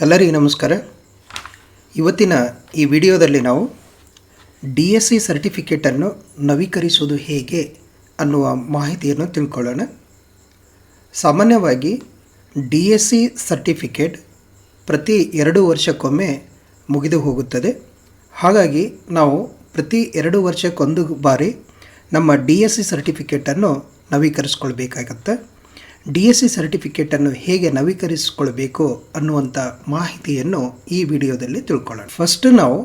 ಎಲ್ಲರಿಗೂ ನಮಸ್ಕಾರ. ಇವತ್ತಿನ ಈ ವಿಡಿಯೋದಲ್ಲಿ ನಾವು ಡಿ ಎಸ್ ಸಿ ಸರ್ಟಿಫಿಕೇಟನ್ನು ನವೀಕರಿಸುವುದು ಹೇಗೆ ಅನ್ನುವ ಮಾಹಿತಿಯನ್ನು ತಿಳ್ಕೊಳ್ಳೋಣ. ಸಾಮಾನ್ಯವಾಗಿ ಡಿ ಎಸ್ ಸಿ ಸರ್ಟಿಫಿಕೇಟ್ ಪ್ರತಿ ಎರಡು ವರ್ಷಕ್ಕೊಮ್ಮೆ ಮುಗಿದು ಹೋಗುತ್ತದೆ. ಹಾಗಾಗಿ ನಾವು ಪ್ರತಿ ಎರಡು ವರ್ಷಕ್ಕೊಂದು ಬಾರಿ ನಮ್ಮ ಡಿ ಎಸ್ ಸಿ ಸರ್ಟಿಫಿಕೇಟನ್ನು ನವೀಕರಿಸ್ಕೊಳ್ಬೇಕಾಗತ್ತೆ. ಡಿ ಎಸ್ ಸಿ ಸರ್ಟಿಫಿಕೇಟನ್ನು ಹೇಗೆ ನವೀಕರಿಸಿಕೊಳ್ಬೇಕು ಅನ್ನುವಂಥ ಮಾಹಿತಿಯನ್ನು ಈ ವಿಡಿಯೋದಲ್ಲಿ ತಿಳ್ಕೊಳ್ಳೋಣ. ಫಸ್ಟ್ ನಾವು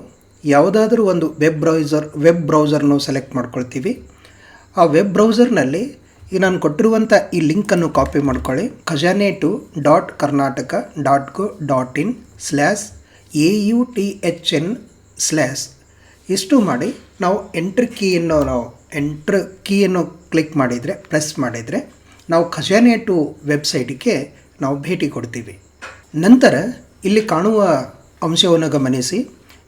ಯಾವುದಾದ್ರೂ ಒಂದು ವೆಬ್ ಬ್ರೌಸರ್ ವೆಬ್ ಬ್ರೌಸರ್ನು ಸೆಲೆಕ್ಟ್ ಮಾಡ್ಕೊಳ್ತೀವಿ. ಆ ವೆಬ್ ಬ್ರೌಸರ್ನಲ್ಲಿ ಈಗ ನಾನು ಕೊಟ್ಟಿರುವಂಥ ಈ ಲಿಂಕನ್ನು ಕಾಪಿ ಮಾಡ್ಕೊಳ್ಳಿ. Khajane two dot Karnataka dot gov dot in slash A U T H N slash ಇಷ್ಟು ಮಾಡಿ ನಾವು ಎಂಟ್ರ್ ಕೀಯನ್ನು ನಾವು ಎಂಟ್ರ್ ಕೀಯನ್ನು ಕ್ಲಿಕ್ ಮಾಡಿದರೆ ಪ್ರೆಸ್ ಮಾಡಿದರೆ ನಾವು ಖಜಾನೆ ಟು ವೆಬ್ಸೈಟಿಗೆ ನಾವು ಭೇಟಿ ಕೊಡ್ತೀವಿ. ನಂತರ ಇಲ್ಲಿ ಕಾಣುವ ಅಂಶವನ್ನು ಗಮನಿಸಿ.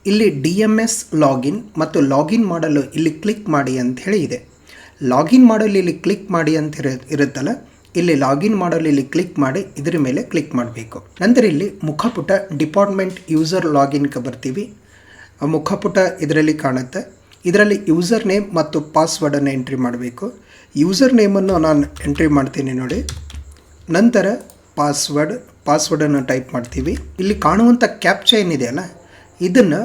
ಇಲ್ಲಿ ಡಿ ಎಂ ಎಸ್ ಲಾಗಿನ್ ಮತ್ತು ಲಾಗಿನ್ ಮಾಡಲು ಇಲ್ಲಿ ಕ್ಲಿಕ್ ಮಾಡಿ ಅಂತ ಹೇಳಿ ಇದೆ. ಲಾಗಿನ್ ಮಾಡಲು ಇಲ್ಲಿ ಕ್ಲಿಕ್ ಮಾಡಿ ಅಂತ ಇರ, ಇರುತ್ತಲ್ಲ, ಇಲ್ಲಿ ಲಾಗಿನ್ ಮಾಡಲು ಇಲ್ಲಿ ಕ್ಲಿಕ್ ಮಾಡಿ ಇದರ ಮೇಲೆ ಕ್ಲಿಕ್ ಮಾಡಬೇಕು. ನಂತರ ಇಲ್ಲಿ ಮುಖಪುಟ ಡಿಪಾರ್ಟ್ಮೆಂಟ್ ಯೂಸರ್ ಲಾಗಿನ್ಗೆ ಬರ್ತೀವಿ. ಮುಖಪುಟ ಇದರಲ್ಲಿ ಕಾಣುತ್ತೆ. ಇದರಲ್ಲಿ ಯೂಸರ್ ನೇಮ್ ಮತ್ತು ಪಾಸ್ವರ್ಡನ್ನು ಎಂಟ್ರಿ ಮಾಡಬೇಕು. ಯೂಸರ್ ನೇಮನ್ನು ನಾನು ಎಂಟ್ರಿ ಮಾಡ್ತೀನಿ ನೋಡಿ. ನಂತರ ಪಾಸ್ವರ್ಡ್ ಪಾಸ್ವರ್ಡನ್ನು ಟೈಪ್ ಮಾಡ್ತೀವಿ. ಇಲ್ಲಿ ಕಾಣುವಂಥ ಕ್ಯಾಪ್ಚ ಏನಿದೆಯಲ್ಲ ಇದನ್ನು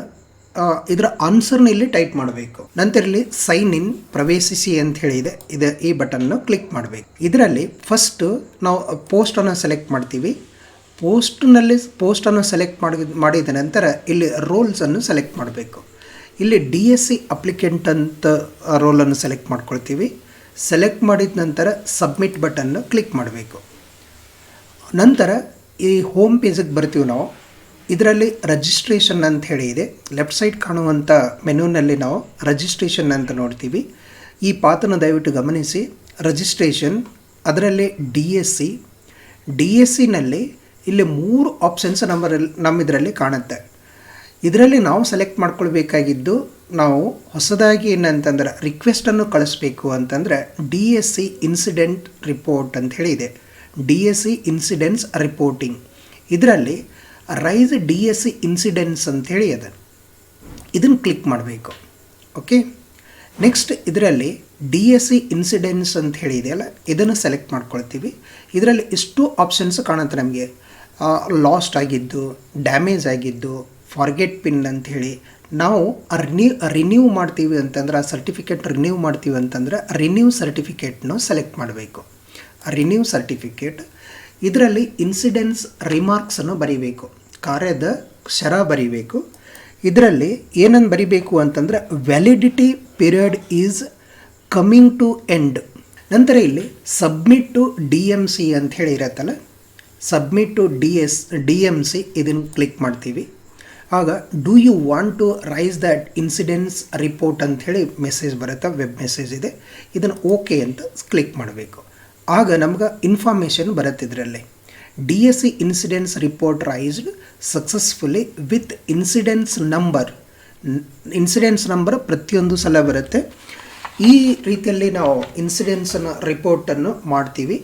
ಇದರ ಆನ್ಸರ್ನ ಇಲ್ಲಿ ಟೈಪ್ ಮಾಡಬೇಕು. ನಂತರ ಇಲ್ಲಿ ಸೈನ್ ಇನ್ ಪ್ರವೇಶಿಸಿ ಅಂತ ಹೇಳಿದೆ ಇದು. ಈ ಬಟನ್ನ ಕ್ಲಿಕ್ ಮಾಡಬೇಕು. ಇದರಲ್ಲಿ ಫಸ್ಟ್ ನಾವು ಪೋಸ್ಟನ್ನು ಸೆಲೆಕ್ಟ್ ಮಾಡ್ತೀವಿ. ಪೋಸ್ಟ್ನಲ್ಲಿ ಪೋಸ್ಟನ್ನು ಸೆಲೆಕ್ಟ್ ಮಾಡಿ ಮಾಡಿದ ನಂತರ ಇಲ್ಲಿ ರೋಲ್ಸನ್ನು ಸೆಲೆಕ್ಟ್ ಮಾಡಬೇಕು. ಇಲ್ಲಿ ಡಿ ಎಸ್ ಸಿ ಅಪ್ಲಿಕೆಂಟ್ ಅಂತ ರೋಲನ್ನು ಸೆಲೆಕ್ಟ್ ಮಾಡ್ಕೊಳ್ತೀವಿ. ಸೆಲೆಕ್ಟ್ ಮಾಡಿದ ನಂತರ ಸಬ್ಮಿಟ್ ಬಟನ್ನು ಕ್ಲಿಕ್ ಮಾಡಬೇಕು. ನಂತರ ಈ ಹೋಮ್ ಪೇಜಿಗೆ ಬರ್ತೀವಿ ನಾವು. ಇದರಲ್ಲಿ ರಜಿಸ್ಟ್ರೇಷನ್ ಅಂತ ಹೇಳಿ ಇದೆ. ಲೆಫ್ಟ್ ಸೈಡ್ ಕಾಣುವಂಥ ಮೆನುನಲ್ಲಿ ನಾವು ರಜಿಸ್ಟ್ರೇಷನ್ ಅಂತ ನೋಡ್ತೀವಿ. ಈ ಪಾತನ ದಯವಿಟ್ಟು ಗಮನಿಸಿ. ರಜಿಸ್ಟ್ರೇಷನ್ ಅದರಲ್ಲಿ D S C D S ಸಿನಲ್ಲಿ ಇಲ್ಲಿ ಮೂರು ಆಪ್ಷನ್ಸ್ ನಮ್ಮರಲ್ಲಿ ನಮ್ಮ ಇದರಲ್ಲಿ ಕಾಣುತ್ತೆ. ಇದರಲ್ಲಿ ನಾವು ಸೆಲೆಕ್ಟ್ ಮಾಡ್ಕೊಳ್ಬೇಕಾಗಿದ್ದು ನಾವು ಹೊಸದಾಗಿ ಏನಂತಂದ್ರೆ ರಿಕ್ವೆಸ್ಟನ್ನು ಕಳಿಸ್ಬೇಕು ಅಂತಂದರೆ D S C incident report ಅಂತ ಹೇಳಿದೆ D S C incidents reporting ಇದರಲ್ಲಿ raise D S C incidents ಅಂತೇಳಿ ಅದ ಇದನ್ನು ಕ್ಲಿಕ್ ಮಾಡಬೇಕು. ಓಕೆ ನೆಕ್ಸ್ಟ್ ಇದರಲ್ಲಿ ಡಿ ಎಸ್ ಸಿ ಇನ್ಸಿಡೆಂಟ್ಸ್ ಅಂತ ಹೇಳಿದೆಯಲ್ಲ ಇದನ್ನು ಸೆಲೆಕ್ಟ್ ಮಾಡ್ಕೊಳ್ತೀವಿ. ಇದರಲ್ಲಿ ಇಷ್ಟು ಆಪ್ಷನ್ಸ್ ಕಾಣುತ್ತೆ ನಮಗೆ. ಲಾಸ್ಟ್ ಆಗಿದ್ದು ಡ್ಯಾಮೇಜ್ ಆಗಿದ್ದು ಫಾರ್ಗೆಟ್ ಪಿನ್ ಅಂಥೇಳಿ, ನಾವು ರಿನ್ಯೂ ರಿನ್ಯೂ ಮಾಡ್ತೀವಿ ಅಂತಂದ್ರೆ, ಆ ಸರ್ಟಿಫಿಕೇಟ್ ರಿನ್ಯೂ ಮಾಡ್ತೀವಿ ಅಂತಂದ್ರೆ ರಿನ್ಯೂ ಸರ್ಟಿಫಿಕೇಟ್ನು ಸೆಲೆಕ್ಟ್ ಮಾಡಬೇಕು. ರಿನ್ಯೂ ಸರ್ಟಿಫಿಕೇಟ್ ಇದರಲ್ಲಿ ಇನ್ಸಿಡೆನ್ಸ್ ರಿಮಾರ್ಕ್ಸನ್ನು ಬರೀಬೇಕು. ಕಾರ್ಯದ ಶರ ಬರೀಬೇಕು. ಇದರಲ್ಲಿ ಏನನ್ನು ಬರಿಬೇಕು ಅಂತಂದ್ರೆ validity period is coming to end ನಂತರ ಇಲ್ಲಿ submit to D M C ಅಂತ ಹೇಳಿ ಇರತ್ತಲ್ಲ submit to D S D M C ಇದನ್ನು ಕ್ಲಿಕ್ ಮಾಡ್ತೀವಿ. ಆಗ do you want to raise that incidents report ಅಂಥೇಳಿ ಮೆಸೇಜ್ ಬರುತ್ತೆ ವೆಬ್ ಮೆಸೇಜ್ ಇದೆ. ಇದನ್ನು ಓಕೆ ಅಂತ ಕ್ಲಿಕ್ ಮಾಡಬೇಕು. ಆಗ ನಮ್ಗೆ ಇನ್ಫಾರ್ಮೇಷನ್ ಬರುತ್ತೆ ಇದರಲ್ಲಿ. D S C incidents report raised successfully with incidents number incidents number ಪ್ರತಿಯೊಂದು ಸಲ ಬರುತ್ತೆ. ಈ ರೀತಿಯಲ್ಲಿ ನಾವು ಇನ್ಸಿಡೆನ್ಸನ್ನು ರಿಪೋರ್ಟನ್ನು ಮಾಡ್ತೀವಿ.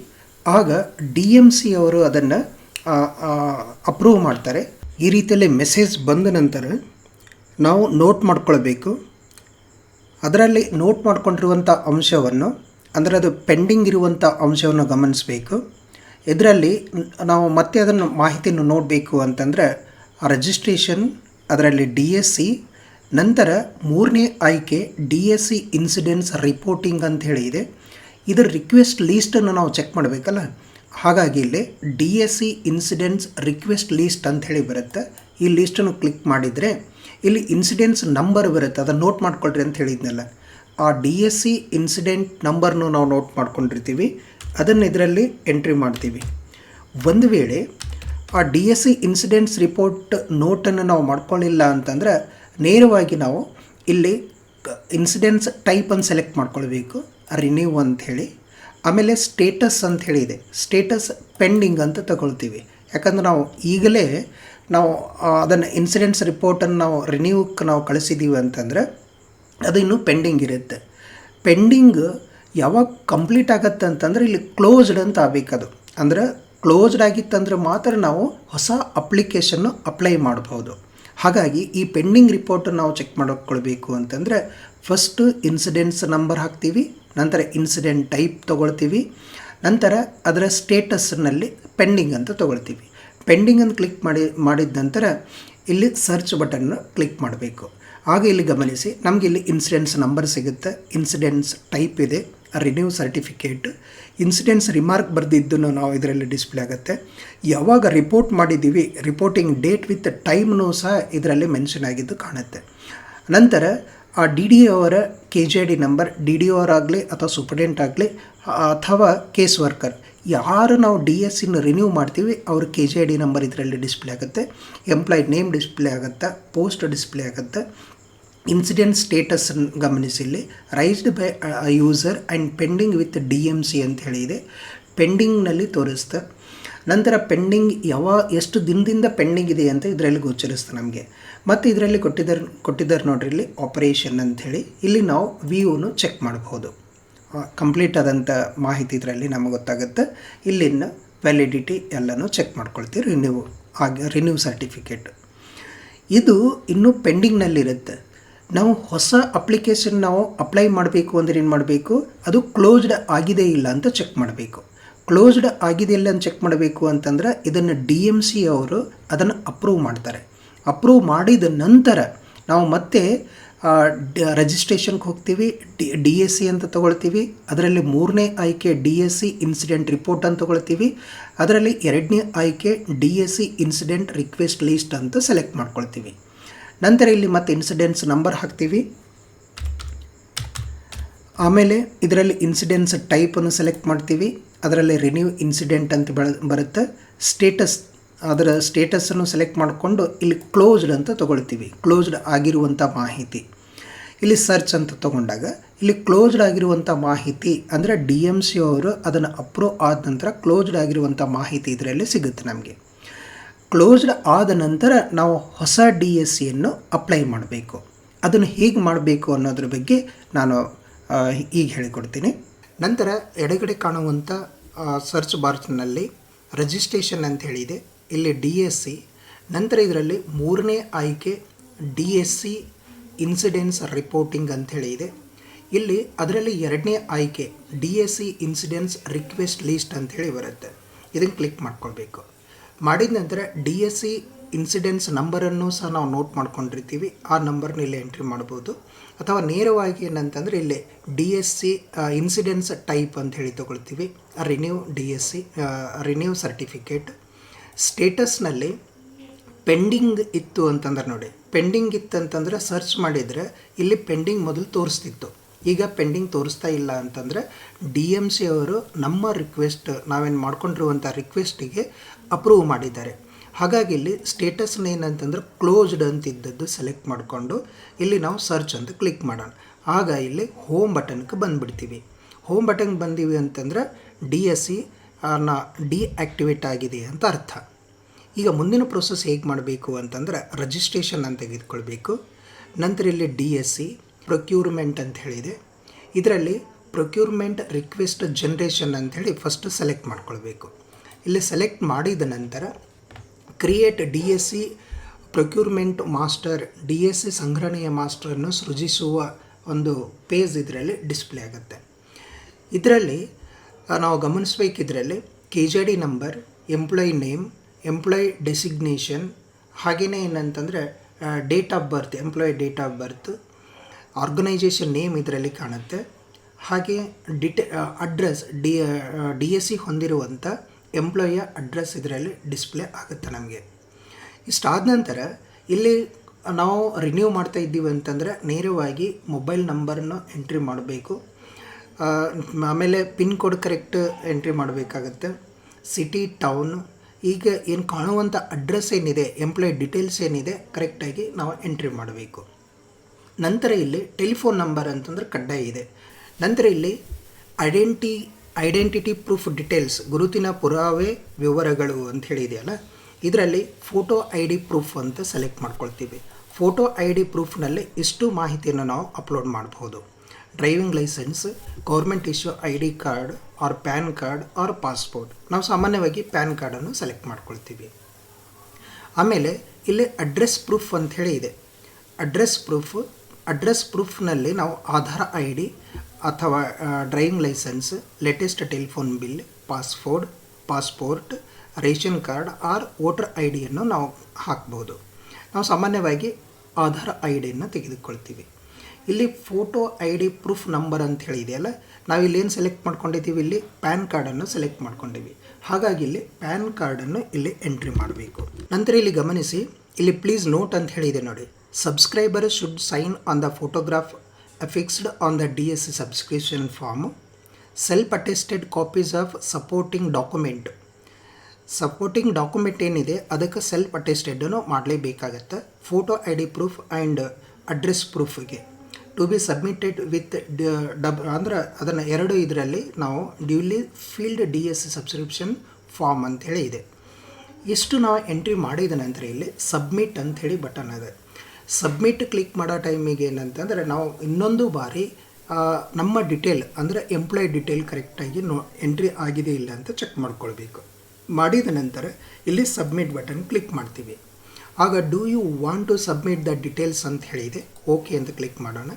ಆಗ ಡಿ ಎಂ ಸಿ ಅವರು ಅದನ್ನು ಅಪ್ರೂವ್ ಮಾಡ್ತಾರೆ. ಈ ರೀತಿಯಲ್ಲಿ ಮೆಸೇಜ್ ಬಂದ ನಂತರ ನಾವು ನೋಟ್ ಮಾಡ್ಕೊಳ್ಬೇಕು. ಅದರಲ್ಲಿ ನೋಟ್ ಮಾಡಿಕೊಂಡಿರುವಂಥ ಅಂಶವನ್ನು, ಅಂದರೆ ಅದು ಪೆಂಡಿಂಗ್ ಇರುವಂಥ ಅಂಶವನ್ನು ಗಮನಿಸಬೇಕು. ಇದರಲ್ಲಿ ನಾವು ಮತ್ತೆ ಅದನ್ನು ಮಾಹಿತಿಯನ್ನು ನೋಡಬೇಕು ಅಂತಂದರೆ ರಿಜಿಸ್ಟ್ರೇಷನ್ ಅದರಲ್ಲಿ ಡಿ ಎಸ್ ಸಿ ನಂತರ ಮೂರನೇ ಆಯ್ಕೆ D S C incidents reporting ಅಂತ ಹೇಳಿ ಇದೆ. ಇದರ ರಿಕ್ವೆಸ್ಟ್ ಲೀಸ್ಟನ್ನು ನಾವು ಚೆಕ್ ಮಾಡಬೇಕಲ್ಲ? ಹಾಗಾಗಿ ಇಲ್ಲಿ D S C incidents request list ಅಂತ ಹೇಳಿ ಬರುತ್ತೆ. ಈ ಲೀಸ್ಟನ್ನು ಕ್ಲಿಕ್ ಮಾಡಿದರೆ ಇಲ್ಲಿ ಇನ್ಸಿಡೆಂಟ್ಸ್ ನಂಬರ್ ಬರುತ್ತೆ. ಅದನ್ನು ನೋಟ್ ಮಾಡ್ಕೊಳ್ರಿ ಅಂತ ಹೇಳಿದ್ನಲ್ಲ. ಆ ಡಿ ಎಸ್ ಸಿ ಇನ್ಸಿಡೆಂಟ್ ನಂಬರ್ನು ನಾವು ನೋಟ್ ಮಾಡ್ಕೊಂಡಿರ್ತೀವಿ. ಅದನ್ನು ಇದರಲ್ಲಿ ಎಂಟ್ರಿ ಮಾಡ್ತೀವಿ. ಒಂದು ವೇಳೆ ಆ D S C incidents report ನೋಟನ್ನು ನಾವು ಮಾಡ್ಕೊಳ್ಳಿಲ್ಲ ಅಂತಂದ್ರೆ ನೇರವಾಗಿ ನಾವು ಇಲ್ಲಿ ಇನ್ಸಿಡೆಂಟ್ಸ್ ಟೈಪನ್ನು ಸೆಲೆಕ್ಟ್ ಮಾಡ್ಕೊಳ್ಬೇಕು. ರಿನ್ಯೂ ಅಂಥೇಳಿ ಆಮೇಲೆ ಸ್ಟೇಟಸ್ ಅಂತ ಹೇಳಿದೆ ಸ್ಟೇಟಸ್ ಪೆಂಡಿಂಗ್ ಅಂತ ತಗೊಳ್ತೀವಿ. ಯಾಕಂದ್ರೆ ನಾವು ಈಗಲೇ ನಾವು ಅದನ್ನು ಇನ್ಸಿಡೆಂಟ್ಸ್ ರಿಪೋರ್ಟನ್ನು ನಾವು ರಿನ್ಯೂಕ್ಕೆ ನಾವು ಕಳಿಸಿದ್ದೀವಿ ಅಂತಂದರೆ ಅದು ಇನ್ನೂ ಪೆಂಡಿಂಗ್ ಇರುತ್ತೆ. ಪೆಂಡಿಂಗ್ ಯಾವಾಗ ಕಂಪ್ಲೀಟ್ ಆಗತ್ತೆ ಅಂತಂದರೆ ಇಲ್ಲಿ ಕ್ಲೋಸ್ಡ್ ಅಂತ ಆಗಬೇಕದು. ಅಂದರೆ ಕ್ಲೋಸ್ಡ್ ಆಗಿತ್ತಂದ್ರೆ ಮಾತ್ರ ನಾವು ಹೊಸ ಅಪ್ಲಿಕೇಶನ್ನು ಅಪ್ಲೈ ಮಾಡ್ಬೋದು. ಹಾಗಾಗಿ ಈ ಪೆಂಡಿಂಗ್ ರಿಪೋರ್ಟನ್ನು ನಾವು ಚೆಕ್ ಮಾಡಿಕೊಳ್ಬೇಕು ಅಂತಂದರೆ ಫಸ್ಟು ಇನ್ಸಿಡೆನ್ಸ್ ನಂಬರ್ ಹಾಕ್ತೀವಿ. ನಂತರ ಇನ್ಸಿಡೆಂಟ್ ಟೈಪ್ ತೊಗೊಳ್ತೀವಿ. ನಂತರ ಅದರ ಸ್ಟೇಟಸ್ನಲ್ಲಿ ಪೆಂಡಿಂಗ್ ಅಂತ ತೊಗೊಳ್ತೀವಿ. ಪೆಂಡಿಂಗ್ ಅಂತ ಕ್ಲಿಕ್ ಮಾಡಿ, ಮಾಡಿದ ನಂತರ ಇಲ್ಲಿ ಸರ್ಚ್ ಬಟನ್ನ ಕ್ಲಿಕ್ ಮಾಡಬೇಕು. ಆಗ ಇಲ್ಲಿ ಗಮನಿಸಿ ನಮಗೆ ಇಲ್ಲಿ ಇನ್ಸಿಡೆನ್ಸ್ ನಂಬರ್ ಸಿಗುತ್ತೆ. ಇನ್ಸಿಡೆಂಟ್ಸ್ ಟೈಪ್ ಇದೆ. ರಿನ್ಯೂ ಸರ್ಟಿಫಿಕೇಟ್ ಇನ್ಸಿಡೆನ್ಸ್ ರಿಮಾರ್ಕ್ ಬರೆದಿದ್ದನ್ನು ನಾವು ಇದರಲ್ಲಿ ಡಿಸ್ಪ್ಲೇ ಆಗುತ್ತೆ. ಯಾವಾಗ ರಿಪೋರ್ಟ್ ಮಾಡಿದ್ದೀವಿ ರಿಪೋರ್ಟಿಂಗ್ ಡೇಟ್ ವಿತ್ ಟೈಮ್ನೂ ಸಹ ಇದರಲ್ಲಿ ಮೆನ್ಷನ್ ಆಗಿದ್ದು ಕಾಣುತ್ತೆ. ನಂತರ ಆ ಡಿ ಡಿ ಅವರ K J D number, D D hour ಆಗಲಿ ಅಥವಾ ಸೂಪರ್ಡೆಂಟ್ ಆಗಲಿ, ಅಥವಾ ಕೇಸ್ ವರ್ಕರ್, ಯಾರು ನಾವು ಡಿ ಎಸ್ ಇನ್ನು ರಿನ್ಯೂ ಮಾಡ್ತೀವಿ, ಅವ್ರ ಕೆ ಜೆ ಡಿ ನಂಬರ್ ಇದರಲ್ಲಿ ಡಿಸ್ಪ್ಲೇ ಆಗುತ್ತೆ ಎಂಪ್ಲಾಯ್ ನೇಮ್ ಡಿಸ್ಪ್ಲೇ ಆಗುತ್ತೆ, ಪೋಸ್ಟ್ ಡಿಸ್ಪ್ಲೇ ಆಗುತ್ತೆ, incident status ಗಮನಿಸಿಲ್ಲಿ, raised by user and pending with D M C ಅಂತ ಹೇಳಿದೆ, ಪೆಂಡಿಂಗ್ನಲ್ಲಿ ತೋರಿಸ್ತಾ. ನಂತರ ಪೆಂಡಿಂಗ್ ಯಾವ, ಎಷ್ಟು ದಿನದಿಂದ ಪೆಂಡಿಂಗ್ ಇದೆ ಅಂತ ಇದರಲ್ಲಿ ಗೋಚರಿಸ್ತು ನಮಗೆ. ಮತ್ತು ಇದರಲ್ಲಿ ಕೊಟ್ಟಿದ್ದಾರೆ ಕೊಟ್ಟಿದ್ದಾರೆ ನೋಡಿರಿ, ಇಲ್ಲಿ ಆಪರೇಷನ್ ಅಂಥೇಳಿ. ಇಲ್ಲಿ ನಾವು ವ್ಯೂನು ಚೆಕ್ ಮಾಡಬಹುದು ಕಂಪ್ಲೀಟ್ ಆದಂಥ ಮಾಹಿತಿ ಇದರಲ್ಲಿ ನಮಗೆ ಗೊತ್ತಾಗುತ್ತೆ. ಇಲ್ಲಿನ ವ್ಯಾಲಿಡಿಟಿ ಎಲ್ಲನೂ ಚೆಕ್ ಮಾಡ್ಕೊಳ್ತೀವಿ ರಿನ್ಯೂ ಆಗ ರಿನ್ಯೂ ಸರ್ಟಿಫಿಕೇಟ್ ಇದು ಇನ್ನೂ ಪೆಂಡಿಂಗ್ನಲ್ಲಿರುತ್ತೆ ನಾವು ಹೊಸ ಅಪ್ಲಿಕೇಶನ್ ನಾವು ಅಪ್ಲೈ ಮಾಡಬೇಕು ಅಂದರೆ ಏನು ಮಾಡಬೇಕು? ಅದು ಕ್ಲೋಸ್ಡ್ ಆಗಿದೆ ಇಲ್ಲ ಅಂತ ಚೆಕ್ ಮಾಡಬೇಕು. ಕ್ಲೋಸ್ಡ್ ಆಗಿದೆ ಇಲ್ಲ ಅಂತ ಚೆಕ್ ಮಾಡಬೇಕು ಅಂತಂದ್ರೆ ಇದನ್ನು ಡಿ ಎಂ ಸಿ ಅವರು ಅದನ್ನು ಅಪ್ರೂವ್ ಮಾಡ್ತಾರೆ. ಅಪ್ರೂವ್ ಮಾಡಿದ ನಂತರ ನಾವು ಮತ್ತೆ ರಿಜಿಸ್ಟ್ರೇಷನ್ಗೆ ಹೋಗ್ತೀವಿ, ಡಿ ಡಿ ಎಸ್ ಸಿ ಅಂತ ತೊಗೊಳ್ತೀವಿ, ಅದರಲ್ಲಿ ಮೂರನೇ ಆಯ್ಕೆ D S C incident report ಅಂತ ತೊಗೊಳ್ತೀವಿ, ಅದರಲ್ಲಿ ಎರಡನೇ ಆಯ್ಕೆ D S C incident request list ಅಂತ ಸೆಲೆಕ್ಟ್ ಮಾಡ್ಕೊಳ್ತೀವಿ. ನಂತರ ಇಲ್ಲಿ ಮತ್ತೆ ಇನ್ಸಿಡೆಂಟ್ಸ್ ನಂಬರ್ ಹಾಕ್ತೀವಿ. ಆಮೇಲೆ ಇದರಲ್ಲಿ ಇನ್ಸಿಡೆನ್ಸ್ ಟೈಪನ್ನು ಸೆಲೆಕ್ಟ್ ಮಾಡ್ತೀವಿ. ಅದರಲ್ಲಿ ರಿನ್ಯೂ ಇನ್ಸಿಡೆಂಟ್ ಅಂತ ಬೆಳ, ಬರುತ್ತೆ. ಸ್ಟೇಟಸ್ ಅದರ ಸ್ಟೇಟಸನ್ನು ಸೆಲೆಕ್ಟ್ ಮಾಡಿಕೊಂಡು ಇಲ್ಲಿ ಕ್ಲೋಸ್ಡ್ ಅಂತ ತೊಗೊಳ್ತೀವಿ. ಕ್ಲೋಸ್ಡ್ ಆಗಿರುವಂಥ ಮಾಹಿತಿ. ಇಲ್ಲಿ ಸರ್ಚ್ ಅಂತ ತೊಗೊಂಡಾಗ, ಇಲ್ಲಿ ಕ್ಲೋಸ್ಡ್ ಆಗಿರುವಂಥ ಮಾಹಿತಿ ಅಂದರೆ ಡಿ ಎಂ ಸಿ ಅವರು ಅದನ್ನು ಅಪ್ರೂವ್ ಆದ ನಂತರ ಕ್ಲೋಸ್ಡ್ ಆಗಿರುವಂಥ ಮಾಹಿತಿ ಇದರಲ್ಲಿ ಸಿಗುತ್ತೆ ನಮಗೆ. ಕ್ಲೋಸ್ಡ್ ಆದ ನಂತರ ನಾವು ಹೊಸ ಡಿ ಎಸ್ ಸಿಯನ್ನು ಅಪ್ಲೈ ಮಾಡಬೇಕು. ಅದನ್ನು ಹೇಗೆ ಮಾಡಬೇಕು ಅನ್ನೋದ್ರ ಬಗ್ಗೆ ನಾನು ಈಗ ಹೇಳಿಕೊಡ್ತೀನಿ. ನಂತರ ಎಡಗಡೆ ಕಾಣುವಂಥ ಸರ್ಚ್ ಬಾರ್ನಲ್ಲಿ ರಿಜಿಸ್ಟ್ರೇಷನ್ ಅಂತ ಹೇಳಿದೆ. ಇಲ್ಲಿ ಡಿ ಎಸ್ ಸಿ ನಂತರ ಇದರಲ್ಲಿ ಮೂರನೇ ಆಯ್ಕೆ D S C incidents reporting ಅಂತ ಹೇಳಿದೆ. ಇಲ್ಲಿ ಅದರಲ್ಲಿ ಎರಡನೇ ಆಯ್ಕೆ D S C incidents request list ಅಂತ ಹೇಳಿ ಬರುತ್ತೆ. ಇದನ್ನು ಕ್ಲಿಕ್ ಮಾಡ್ಕೊಳ್ಬೇಕು. ಮಾಡಿದ ನಂತರ ಡಿ ಎಸ್ ಸಿ ಇನ್ಸಿಡೆನ್ಸ್ ನಂಬರನ್ನು ಸಹ ನಾವು ನೋಟ್ ಮಾಡ್ಕೊಂಡಿರ್ತೀವಿ. ಆ ನಂಬರ್ನ ಇಲ್ಲಿ ಎಂಟ್ರಿ ಮಾಡ್ಬೋದು. ಅಥವಾ ನೇರವಾಗಿ ಏನಂತಂದರೆ ಇಲ್ಲಿ D S C incidents type ಅಂತ ಹೇಳಿ ತೊಗೊಳ್ತೀವಿ. Renew D S C renew certificate ಸ್ಟೇಟಸ್ನಲ್ಲಿ pending ಇತ್ತು ಅಂತಂದ್ರೆ ನೋಡಿ ಪೆಂಡಿಂಗ್ ಇತ್ತು ಅಂತಂದ್ರೆ ಸರ್ಚ್ ಮಾಡಿದರೆ ಇಲ್ಲಿ ಪೆಂಡಿಂಗ್ ಮೊದಲು ತೋರಿಸ್ತಿತ್ತು. ಈಗ ಪೆಂಡಿಂಗ್ ತೋರಿಸ್ತಾ ಇಲ್ಲ ಅಂತಂದರೆ ಡಿ ಎಂ ಸಿ ಅವರು ನಮ್ಮ ರಿಕ್ವೆಸ್ಟ್ ನಾವೇನು ಮಾಡ್ಕೊಂಡಿರುವಂಥ ರಿಕ್ವೆಸ್ಟಿಗೆ ಅಪ್ರೂವ್ ಮಾಡಿದ್ದಾರೆ. ಹಾಗಾಗಿ ಇಲ್ಲಿ ಸ್ಟೇಟಸ್ನ ಏನಂತಂದ್ರೆ ಕ್ಲೋಸ್ಡ್ ಅಂತ ಇದ್ದದ್ದು ಸೆಲೆಕ್ಟ್ ಮಾಡಿಕೊಂಡು ಇಲ್ಲಿ ನಾವು ಸರ್ಚ್ ಅಂತ ಕ್ಲಿಕ್ ಮಾಡೋಣ. ಆಗ ಇಲ್ಲಿ ಹೋಮ್ ಬಟನ್ಗೆ ಬಂದುಬಿಡ್ತೀವಿ. ಹೋಮ್ ಬಟನ್ಗೆ ಬಂದೀವಿ ಅಂತಂದ್ರೆ ಡಿ ಎಸ್ ಸಿ ನ ಡಿಆಕ್ಟಿವೇಟ್ ಆಗಿದೆ ಅಂತ ಅರ್ಥ. ಈಗ ಮುಂದಿನ ಪ್ರೊಸೆಸ್ ಹೇಗೆ ಮಾಡಬೇಕು ಅಂತಂದ್ರೆ ರಿಜಿಸ್ಟ್ರೇಷನ್ ಅಂತ ತೆಗೆದುಕೊಳ್ಬೇಕು. ನಂತರ ಇಲ್ಲಿ ಡಿ ಎಸ್ ಸಿ ಪ್ರೊಕ್ಯೂರ್ಮೆಂಟ್ ಅಂತ ಹೇಳಿದೆ. ಇದರಲ್ಲಿ ಪ್ರೊಕ್ಯೂರ್ಮೆಂಟ್ ರಿಕ್ವೆಸ್ಟ್ ಜನ್ರೇಷನ್ ಅಂಥೇಳಿ ಫಸ್ಟ್ ಸೆಲೆಕ್ಟ್ ಮಾಡ್ಕೊಳ್ಬೇಕು. ಇಲ್ಲಿ ಸೆಲೆಕ್ಟ್ ಮಾಡಿದ ನಂತರ create D S C procurement master D S C ಸಂಗ್ರಹಣೆಯ ಮಾಸ್ಟರನ್ನು ಸೃಜಿಸುವ ಒಂದು ಪೇಜ್ ಇದರಲ್ಲಿ ಡಿಸ್ಪ್ಲೇ ಆಗುತ್ತೆ. ಇದರಲ್ಲಿ ನಾವು ಗಮನಿಸಬೇಕಿದ್ರಲ್ಲಿ K J D number employee name employee designation ಹಾಗೆಯೇ ಏನಂತಂದರೆ date of birth employee date of birth organization name ಇದರಲ್ಲಿ ಕಾಣುತ್ತೆ. ಹಾಗೆ ಡಿಟೆ address D D S C ಹೊಂದಿರುವಂಥ ಎಂಪ್ಲಾಯಿಯ ಅಡ್ರೆಸ್ ಇದರಲ್ಲಿ ಡಿಸ್ಪ್ಲೇ ಆಗುತ್ತೆ ನಮಗೆ? ಇಷ್ಟಾದ ನಂತರ ಇಲ್ಲಿ ನಾವು ರಿನ್ಯೂ ಮಾಡ್ತಾ ಇದ್ದೀವಿ ಅಂತಂದರೆ ನೇರವಾಗಿ ಮೊಬೈಲ್ ನಂಬರನ್ನು ಎಂಟ್ರಿ ಮಾಡಬೇಕು. ಆಮೇಲೆ ಪಿನ್ ಕೋಡ್ ಕರೆಕ್ಟ್ ಎಂಟ್ರಿ ಮಾಡಬೇಕಾಗತ್ತೆ. ಸಿಟಿ ಟೌನ್ ಈಗ ಏನು ಕಾಣುವಂಥ ಅಡ್ರೆಸ್ ಏನಿದೆ ಎಂಪ್ಲಾಯ್ ಡೀಟೇಲ್ಸ್ ಏನಿದೆ ಕರೆಕ್ಟಾಗಿ ನಾವು ಎಂಟ್ರಿ ಮಾಡಬೇಕು. ನಂತರ ಇಲ್ಲಿ ಟೆಲಿಫೋನ್ ನಂಬರ್ ಅಂತಂದ್ರೆ ಕಡ್ಡಾಯ ಇದೆ. ನಂತರ ಇಲ್ಲಿ ಐಡೆಂಟಿ ಐಡೆಂಟಿಟಿ ಪ್ರೂಫ್ ಡಿಟೇಲ್ಸ್ ಗುರುತಿನ ಪುರಾವೆ ವಿವರಗಳು ಅಂತ ಹೇಳಿದೆಯಲ್ಲ, ಇದರಲ್ಲಿ ಫೋಟೋ ಐ ಡಿ ಪ್ರೂಫ್ ಅಂತ ಸೆಲೆಕ್ಟ್ ಮಾಡ್ಕೊಳ್ತೀವಿ. ಫೋಟೋ ಐ ಡಿ ಪ್ರೂಫ್ನಲ್ಲಿ ಇಷ್ಟು ಮಾಹಿತಿಯನ್ನು ನಾವು ಅಪ್ಲೋಡ್ ಮಾಡಬಹುದು driving licence government issue I D card or PAN card or passport ನಾವು ಸಾಮಾನ್ಯವಾಗಿ ಪ್ಯಾನ್ ಕಾರ್ಡನ್ನು ಸೆಲೆಕ್ಟ್ ಮಾಡ್ಕೊಳ್ತೀವಿ. ಆಮೇಲೆ ಇಲ್ಲಿ ಅಡ್ರೆಸ್ ಪ್ರೂಫ್ ಅಂತ ಹೇಳಿ ಇದೆ. ಅಡ್ರೆಸ್ ಪ್ರೂಫ್ ಅಡ್ರೆಸ್ ಪ್ರೂಫ್ನಲ್ಲಿ ನಾವು ಆಧಾರ್ ಐ ಡಿ ಅಥವಾ driving licence latest telephone bill passport passport ration card or voter I ಡಿಯನ್ನು ನಾವು ಹಾಕ್ಬೋದು. ನಾವು ಸಾಮಾನ್ಯವಾಗಿ ಆಧಾರ್ ಐ ಡಿಯನ್ನು ತೆಗೆದುಕೊಳ್ತೀವಿ. ಇಲ್ಲಿ photo I D proof number ಅಂತ ಹೇಳಿದೆಯಲ್ಲ ನಾವು ಇಲ್ಲಿ ಏನು ಸೆಲೆಕ್ಟ್ ಮಾಡ್ಕೊಂಡಿದ್ದೀವಿ? ಇಲ್ಲಿ ಪ್ಯಾನ್ ಕಾರ್ಡನ್ನು ಸೆಲೆಕ್ಟ್ ಮಾಡ್ಕೊಂಡಿವಿ ಹಾಗಾಗಿ ಇಲ್ಲಿ ಪ್ಯಾನ್ ಕಾರ್ಡನ್ನು ಇಲ್ಲಿ ಎಂಟ್ರಿ ಮಾಡಬೇಕು. ನಂತರ ಇಲ್ಲಿ ಗಮನಿಸಿ, ಇಲ್ಲಿ ಪ್ಲೀಸ್ ನೋಟ್ ಅಂತ ಹೇಳಿದೆ ನೋಡಿ. Subscriber should sign on the photograph affixed on the D S form, form self attested copies of supporting document ಏನಿದೆ ಅದಕ್ಕೆ ಸೆಲ್ಫ್ ಅಟೆಸ್ಟೆಡನ್ನು ಮಾಡಲೇಬೇಕಾಗತ್ತೆ. Photo I D proof and address ಪ್ರೂಫ್ಗೆ ಟು ಬಿ ಸಬ್ಮಿಟೆಡ್ ವಿತ್ ಡಬ್ ಅಂದ್ರೆ ಅದನ್ನು ಎರಡು ಇದರಲ್ಲಿ ನಾವು duly filled D S subscription form ಅಂಥೇಳಿ ಇದೆ. ಇಷ್ಟು ನಾವು ಎಂಟ್ರಿ ಮಾಡಿದ ನಂತರ ಇಲ್ಲಿ ಸಬ್ಮಿಟ್ ಅಂಥೇಳಿ ಬಟನ್ ಇದೆ. ಸಬ್ಮಿಟ್ ಕ್ಲಿಕ್ ಮಾಡೋ ಟೈಮಿಗೆ ಏನಂತಂದರೆ ನಾವು ಇನ್ನೊಂದು ಬಾರಿ ನಮ್ಮ ಡಿಟೇಲ್ ಅಂದರೆ ಎಂಪ್ಲಾಯ್ ಡಿಟೇಲ್ ಕರೆಕ್ಟಾಗಿ ನೋ ಎಂಟ್ರಿ ಆಗಿದೆ ಇಲ್ಲ ಅಂತ ಚೆಕ್ ಮಾಡ್ಕೊಳ್ಬೇಕು. ಮಾಡಿದ ನಂತರ ಇಲ್ಲಿ ಸಬ್ಮಿಟ್ ಬಟನ್ ಕ್ಲಿಕ್ ಮಾಡ್ತೀವಿ. ಆಗ do you want to submit the details ಅಂತ ಹೇಳಿದೆ. ಓಕೆ ಅಂತ ಕ್ಲಿಕ್ ಮಾಡೋಣ.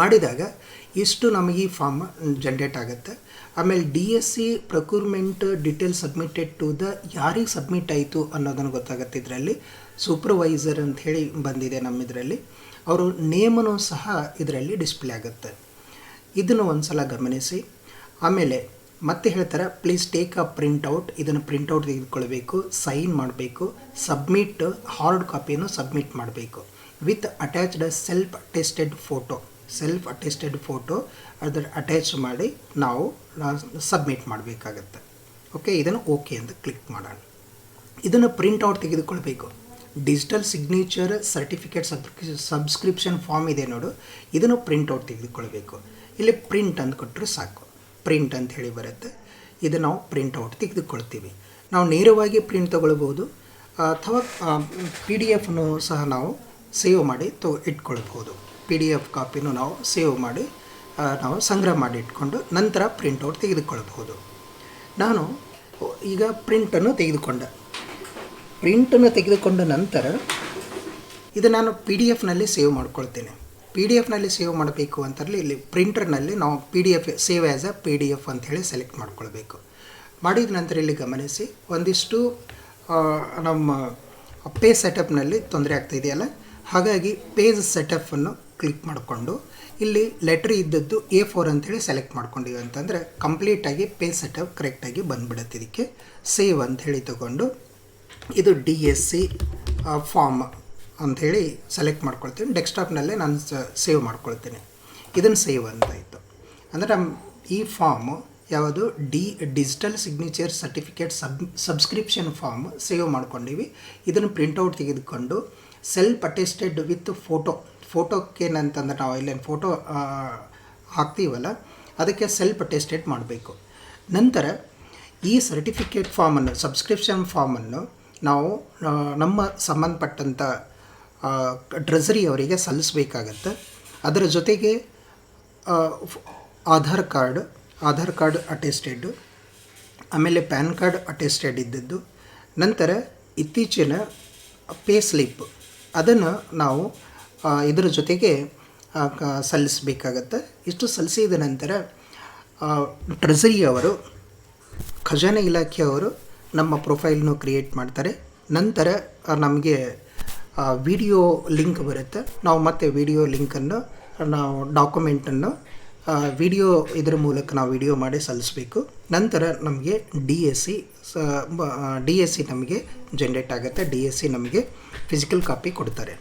ಮಾಡಿದಾಗ ಇಷ್ಟು ನಮಗೆ ಈ ಫಾರ್ಮ್ ಜನ್ರೇಟ್ ಆಗುತ್ತೆ. ಆಮೇಲೆ D S C procurement detail submitted to the ಯಾರಿಗೆ ಸಬ್ಮಿಟ್ ಆಯಿತು ಅನ್ನೋದನ್ನು ಗೊತ್ತಾಗುತ್ತೆ ಇದರಲ್ಲಿ. ಸೂಪರ್ವೈಸರ್ ಅಂತ ಹೇಳಿ ಬಂದಿದೆ ನಮ್ಮ ಇದರಲ್ಲಿ. ಅವರು ನೇಮನು ಸಹ ಇದರಲ್ಲಿ ಡಿಸ್ಪ್ಲೇ ಆಗುತ್ತೆ. ಇದನ್ನು ಒಂದು ಸಲ ಗಮನಿಸಿ. ಆಮೇಲೆ ಮತ್ತೆ ಹೇಳ್ತಾರೆ ಪ್ಲೀಸ್ ಟೇಕ್ ಅ ಪ್ರಿಂಟ್ಔಟ್ ಇದನ್ನು ಪ್ರಿಂಟೌಟ್ ತೆಗೆದುಕೊಳ್ಬೇಕು ಸೈನ್ ಮಾಡಬೇಕು ಸಬ್ಮಿಟ್ ಹಾರ್ಡ್ ಕಾಪಿಯನ್ನು ಸಬ್ಮಿಟ್ ಮಾಡಬೇಕು. With attached self attested photo self attested photo ಅದರ ಅಟ್ಯಾಚ್ ಮಾಡಿ ನಾವು ಸಬ್ಮಿಟ್ ಮಾಡಬೇಕಾಗತ್ತೆ. ಓಕೆ ಇದನ್ನು ಓಕೆ ಅಂತ ಕ್ಲಿಕ್ ಮಾಡೋಣ. ಇದನ್ನು ಪ್ರಿಂಟ್ಔಟ್ ತೆಗೆದುಕೊಳ್ಬೇಕು. Digital signature certificate subscription form ಇದೆ ನೋಡು. ಇದನ್ನು ಪ್ರಿಂಟ್ಔಟ್ ತೆಗೆದುಕೊಳ್ಬೇಕು. ಇಲ್ಲಿ ಪ್ರಿಂಟ್ ಅಂತ ಕೊಟ್ಟರೆ ಸಾಕು. ಪ್ರಿಂಟ್ ಅಂತ ಹೇಳಿ ಬರುತ್ತೆ. ಇದು ನಾವು ಪ್ರಿಂಟ್ಔಟ್ ತೆಗೆದುಕೊಳ್ತೀವಿ. ನಾವು ನೇರವಾಗಿ ಪ್ರಿಂಟ್ ತಗೊಳ್ಬೋದು ಅಥವಾ ಪಿ ಡಿ ಎಫ್ನು ಸಹ ನಾವು ಸೇವ್ ಮಾಡಿ ತೊ ಇಟ್ಕೊಳ್ಬೋದು ಪಿ ಡಿ ಎಫ್ ಕಾಪಿನೂ ನಾವು ಸೇವ್ ಮಾಡಿ ನಾವು ಸಂಗ್ರಹ ಮಾಡಿ ಇಟ್ಕೊಂಡು ನಂತರ ಪ್ರಿಂಟೌಟ್ ತೆಗೆದುಕೊಳ್ಳಬಹುದು. ನಾನು ಈಗ ಪ್ರಿಂಟನ್ನು ತೆಗೆದುಕೊಂಡೆ. ಪ್ರಿಂಟನ್ನು ತೆಗೆದುಕೊಂಡ ನಂತರ ಇದು ನಾನು ಪಿ ಡಿ ಎಫ್ನಲ್ಲಿ ಸೇವ್ ಮಾಡ್ಕೊಳ್ತೇನೆ. ಪಿ ಡಿ ಎಫ್ನಲ್ಲಿ ಸೇವ್ ಮಾಡಬೇಕು ಅಂತಲ್ಲಿ ಇಲ್ಲಿ ಪ್ರಿಂಟರ್ನಲ್ಲಿ ನಾವು P D F save as a P D F ಅಂಥೇಳಿ ಸೆಲೆಕ್ಟ್ ಮಾಡ್ಕೊಳ್ಬೇಕು. ಮಾಡಿದ ನಂತರ ಇಲ್ಲಿ ಗಮನಿಸಿ, ಒಂದಿಷ್ಟು ನಮ್ಮ ಪೇಜ್ ಸೆಟಪ್ನಲ್ಲಿ ತೊಂದರೆ ಆಗ್ತಾ ಇದೆಯಲ್ಲ? ಹಾಗಾಗಿ ಪೇಜ್ ಸೆಟಪ್ಪನ್ನು ಕ್ಲಿಕ್ ಮಾಡಿಕೊಂಡು ಇಲ್ಲಿ ಲೆಟ್ರ್ ಇದ್ದದ್ದು ಎ ಫೋರ್ ಅಂತೇಳಿ ಸೆಲೆಕ್ಟ್ ಮಾಡ್ಕೊಂಡಿವಿ ಅಂತಂದರೆ ಕಂಪ್ಲೀಟಾಗಿ ಪೇ ಸೆಟಪ್ ಕರೆಕ್ಟಾಗಿ ಬಂದ್ಬಿಡುತ್ತೆ ಇದಕ್ಕೆ. ಸೇವ್ ಅಂಥೇಳಿ ತಗೊಂಡು ಇದು ಡಿ ಎಸ್ ಸಿ ಫಾರ್ಮ್ ಅಂಥೇಳಿ ಸೆಲೆಕ್ಟ್ ಮಾಡ್ಕೊಳ್ತೀನಿ. ಡೆಸ್ಕ್ಟಾಪ್ನಲ್ಲೇ ನಾನು ಸೇವ್ ಮಾಡ್ಕೊಳ್ತೀನಿ. ಇದನ್ನು ಸೇವ್ ಅಂತಾಯಿತು. ಅಂದರೆ ನಮ್ಮ ಈ ಫಾರ್ಮು ಯಾವುದು D digital signature certificate sub subscription form save ಮಾಡ್ಕೊಂಡಿವಿ. ಇದನ್ನು ಪ್ರಿಂಟೌಟ್ ತೆಗೆದುಕೊಂಡು ಸೆಲ್ಫ್ ಅಟೆಸ್ಟೆಡ್ ವಿತ್ ಫೋಟೋ ಫೋಟೋಕ್ಕೆ ಏನಂತಂದ್ರೆ ನಾವು ಇಲ್ಲೇನು ಫೋಟೋ ಹಾಕ್ತೀವಲ್ಲ, ಅದಕ್ಕೆ ಸೆಲ್ಫ್ ಅಟೆಸ್ಟೆಡ್ ಮಾಡಬೇಕು. ನಂತರ ಈ ಸರ್ಟಿಫಿಕೇಟ್ ಫಾರ್ಮನ್ನು ಸಬ್ಸ್ಕ್ರಿಪ್ಷನ್ ಫಾರ್ಮನ್ನು ನಾವು ನಮ್ಮ ಸಂಬಂಧಪಟ್ಟಂಥ ಟ್ರೆಸರಿ ಅವರಿಗೆ ಸಲ್ಲಿಸಬೇಕಾಗತ್ತೆ. ಅದರ ಜೊತೆಗೆ Aadhaar card Aadhaar card attested ಆಮೇಲೆ ಪ್ಯಾನ್ ಕಾರ್ಡ್ ಅಟೆಸ್ಟೆಡ್ ಇದ್ದದ್ದು. ನಂತರ ಇತ್ತೀಚಿನ ಪೇ ಸ್ಲಿಪ್, ಅದನ್ನು ನಾವು ಇದರ ಜೊತೆಗೆ ಸಲ್ಲಿಸಬೇಕಾಗತ್ತೆ. ಇಷ್ಟು ಸಲ್ಲಿಸಿದ ನಂತರ ಟ್ರೆಸರಿಯವರು ಖಜಾನೆ ಇಲಾಖೆಯವರು ನಮ್ಮ ಪ್ರೊಫೈಲ್ನು ಕ್ರಿಯೇಟ್ ಮಾಡ್ತಾರೆ. ನಂತರ ನಮಗೆ ವಿಡಿಯೋ ಲಿಂಕ್ ಬರುತ್ತೆ. ನಾವು ಮತ್ತೆ ವಿಡಿಯೋ ಲಿಂಕನ್ನು ನಾವು ಡಾಕ್ಯುಮೆಂಟನ್ನು ವಿಡಿಯೋ ಇದರ ಮೂಲಕ ನಾವು ವಿಡಿಯೋ ಮಾಡಿ ಸಲ್ಲಿಸಬೇಕು. ನಂತರ ನಮಗೆ D S C D S C ನಮಗೆ ಜನ್ರೇಟ್ ಆಗುತ್ತೆ. ಡಿ ಎಸ್ ಸಿ ನಮಗೆ ಫಿಸಿಕಲ್ ಕಾಪಿ ಕೊಡ್ತಾರೆ.